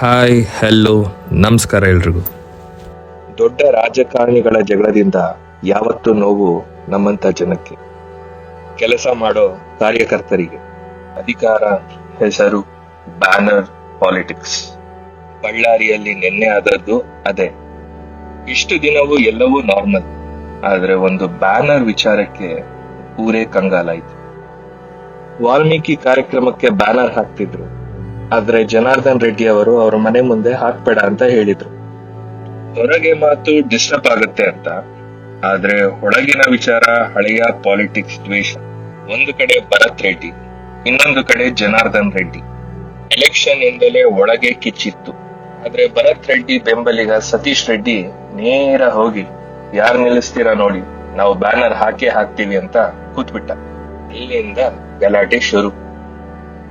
Hi hello ನಮಸ್ಕಾರ ಎಲ್ರಿಗೂ. ದೊಡ್ಡ ರಾಜಕಾರಣಿಗಳ ಜಗಳದಿಂದ ಯಾವತ್ತೂ ನೋವು ನಮ್ಮಂತ ಜನಕ್ಕೆ. ಕೆಲಸ ಮಾಡೋ ಕಾರ್ಯಕರ್ತರಿಗೆ. ಅಧಿಕಾರ, ಹೆಸರು, ಬ್ಯಾನರ್, ಪಾಲಿಟಿಕ್ಸ್. ಬಳ್ಳಾರಿಯಲ್ಲಿ ನಿನ್ನೆ ಆದದ್ದು ಅದೇ. ಇಷ್ಟು ದಿನವೂ ಎಲ್ಲವೂ ನಾರ್ಮಲ್. ಆದ್ರೆ ಒಂದು ಬ್ಯಾನರ್ ವಿಚಾರಕ್ಕೆ ಊರೇ ಕಂಗಾಲಾಯ್ತು. ವಾಲ್ಮೀಕಿ ಕಾರ್ಯಕ್ರಮಕ್ಕೆ ಬ್ಯಾನರ್ ಹಾಕ್ತಿದ್ರು. ಆದ್ರೆ ಜನಾರ್ದನ್ ರೆಡ್ಡಿ ಅವರು ಅವ್ರ ಮನೆ ಮುಂದೆ ಹಾಕ್ಬೇಡ ಅಂತ ಹೇಳಿದ್ರು. ಹೊರಗೆ ಮಾತು ಡಿಸ್ಟರ್ಬ್ ಆಗುತ್ತೆ ಅಂತ. ಆದ್ರೆ ಒಳಗಿನ ವಿಚಾರ, ಹಳೆಯ ಪಾಲಿಟಿಕ್ಸ್ ದ್ವೇಷ, ಒಂದು ಕಡೆ ಭರತ್ ರೆಡ್ಡಿ, ಇನ್ನೊಂದು ಕಡೆ ಜನಾರ್ದನ್ ರೆಡ್ಡಿ. ಎಲೆಕ್ಷನ್ ಇಂದಲೇ ಒಳಗೆ ಕಿಚ್ಚಿತ್ತು. ಆದ್ರೆ ಭರತ್ ರೆಡ್ಡಿ ಬೆಂಬಲಿಗ ಸತೀಶ್ ರೆಡ್ಡಿ ನೇರ ಹೋಗಿ, ಯಾರ್ ನಿಲ್ಲಿಸ್ತೀರಾ ನೋಡಿ, ನಾವು ಬ್ಯಾನರ್ ಹಾಕಿ ಹಾಕ್ತೀವಿ ಅಂತ ಕೂತ್ಬಿಟ್ಟ. ಇಲ್ಲಿಂದ ಗಲಾಟೆ ಶುರು.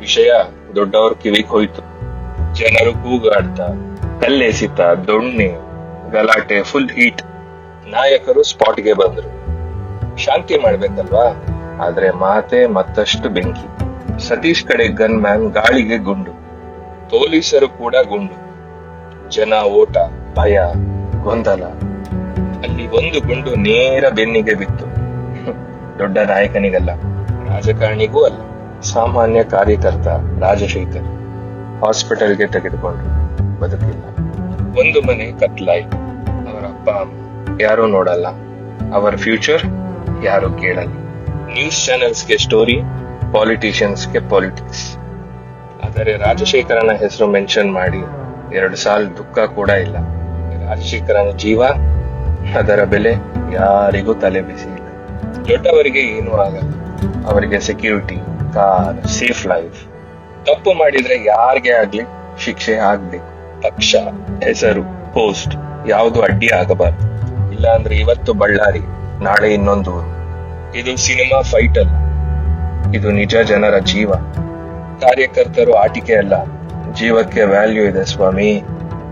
ವಿಷಯ ದೊಡ್ಡವ್ರ ಕಿವಿ ಹೋಯ್ತು ಜನರು ಕೂಗಾಡ್ತ, ಕಲ್ಲೆಸಿತ, ದೊಣ್ಣೆ, ಗಲಾಟೆ ಫುಲ್ ಹೀಟ್ ನಾಯಕರು ಸ್ಪಾಟ್ಗೆ ಬಂದ್ರು. ಶಾಂತಿ ಮಾಡ್ಬೇಕಲ್ವಾ? ಆದ್ರೆ ಮಾತೆ ಮತ್ತಷ್ಟು ಬೆಂಕಿ. ಸತೀಶ್ ಕಡೆ ಗನ್ ಮ್ಯಾನ್ ಗಾಳಿಗೆ ಗುಂಡು. ಪೊಲೀಸರು ಕೂಡ ಗುಂಡು. ಜನ, ಓಟ, ಭಯ, ಗೊಂದಲ. ಅಲ್ಲಿ ಒಂದು ಗುಂಡು ನೇರ ಬೆನ್ನಿಗೆ ಬಿತ್ತು. ದೊಡ್ಡ ನಾಯಕನಿಗಲ್ಲ, ರಾಜಕಾರಣಿಗೂ ಅಲ್ಲ. ಸಾಮಾನ್ಯ ಕಾರ್ಯಕರ್ತ ರಾಜಶೇಖರ್ ಹಾಸ್ಪಿಟಲ್ಗೆ ತೆಗೆದುಕೊಂಡ್ರು. ಬದುಕಿಲ್ಲ. ಒಂದು ಮನೆ ಕತ್ಲಾಯಿತು ಅವರ ಅಪ್ಪ ಅಮ್ಮ ಯಾರೂ ನೋಡಲ್ಲ. ಅವರ ಫ್ಯೂಚರ್ ಯಾರು ಕೇಳಲ್ಲ. ನ್ಯೂಸ್ ಚಾನೆಲ್ಸ್ಗೆ ಸ್ಟೋರಿ, ಪಾಲಿಟಿಷಿಯನ್ಸ್ಗೆ ಪಾಲಿಟಿಕ್ಸ್. ಆದರೆ ರಾಜಶೇಖರನ ಹೆಸರು ಮೆನ್ಷನ್ ಮಾಡಿ ಎರಡು ಸಾಲ ದುಃಖ ಕೂಡ ಇಲ್ಲ. ರಾಜಶೇಖರನ ಜೀವ ಅದರ ಬೆಲೆ ಯಾರಿಗೂ ತಲೆ ಬಿಸಿ ಇಲ್ಲ ದೊಡ್ಡವರಿಗೆ ಏನೂ ಆಗಲ್ಲ. ಅವರಿಗೆ ಸೆಕ್ಯೂರಿಟಿ ಕಾರ್ ಸೇಫ್ ಲೈಫ್ ತಪ್ಪು ಮಾಡಿದ್ರೆ ಯಾರಿಗೆ ಆಗ್ಲಿ ಶಿಕ್ಷೆ ಆಗ್ಬೇಕು. ಪಕ್ಷ, ಹೆಸರು ಪೋಸ್ಟ್ ಯಾವುದು ಅಡ್ಡಿ ಆಗಬಾರ್ದು. ಇಲ್ಲ ಅಂದ್ರೆ ಇವತ್ತು ಬಳ್ಳಾರಿ, ನಾಳೆ ಇನ್ನೊಂದು ಇದು ಸಿನಿಮಾ ಫೈಟ್ ಅಲ್ಲ. ಇದು ನಿಜ ಜನರ ಜೀವ. ಕಾರ್ಯಕರ್ತರು ಆಟಿಕೆ ಅಲ್ಲ. ಜೀವಕ್ಕೆ ವ್ಯಾಲ್ಯೂ ಇದೆ ಸ್ವಾಮಿ.